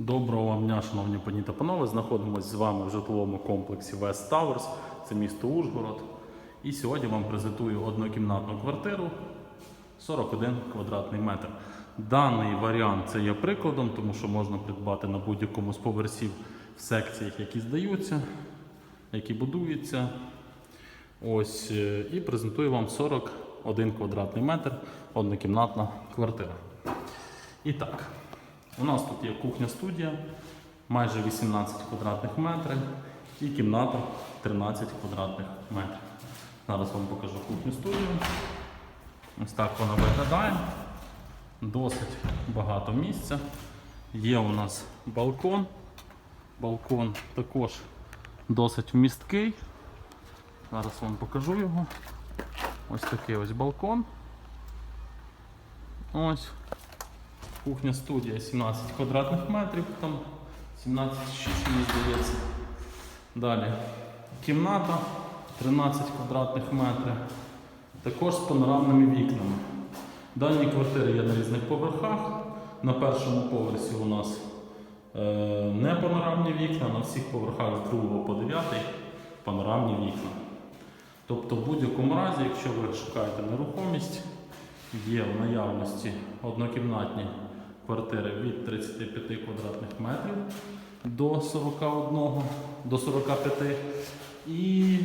Доброго вам дня, шановні пані та панове. Знаходимося з вами в житловому комплексі West Towers, це місто Ужгород. І сьогодні вам презентую однокімнатну квартиру 41 квадратний метр. Даний варіант це є прикладом, тому що можна придбати на будь-якому з поверсів в секціях, які здаються, які будуються. Ось е, і презентую вам 41 квадратний метр, однокімнатна квартира. І так, у нас тут є кухня-студія, майже 18 квадратних метрів і кімната 13 квадратних метрів. Зараз вам покажу кухню-студію. Ось так вона виглядає. Досить багато місця. Є у нас балкон. Балкон також досить вмісткий. Зараз вам покажу його. Ось такий ось балкон. Ось. Кухня студія 17 квадратних метрів, там 17 мені здається. Далі кімната 13 квадратних метрів. Також з панорамними вікнами. Дані квартири є на різних поверхах. На першому поверсі у нас е, не панорамні вікна, на всіх поверхах з 2 по 9 панорамні вікна. Тобто, в будь-якому разі, якщо ви шукаєте нерухомість, є в наявності однокімнатні квартири від 35 квадратних метрів до 41, до 45 і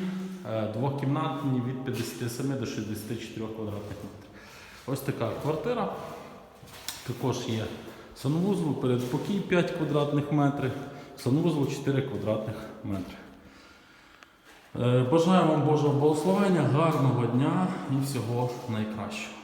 е, двохкімнатні від 57 до 64 квадратних метрів. Ось така квартира. Також є санвузол, передпокій 5 квадратних метрів, санвузол 4 квадратних метри. Е, Бажаю вам Божого благословення, гарного дня і всього найкращого.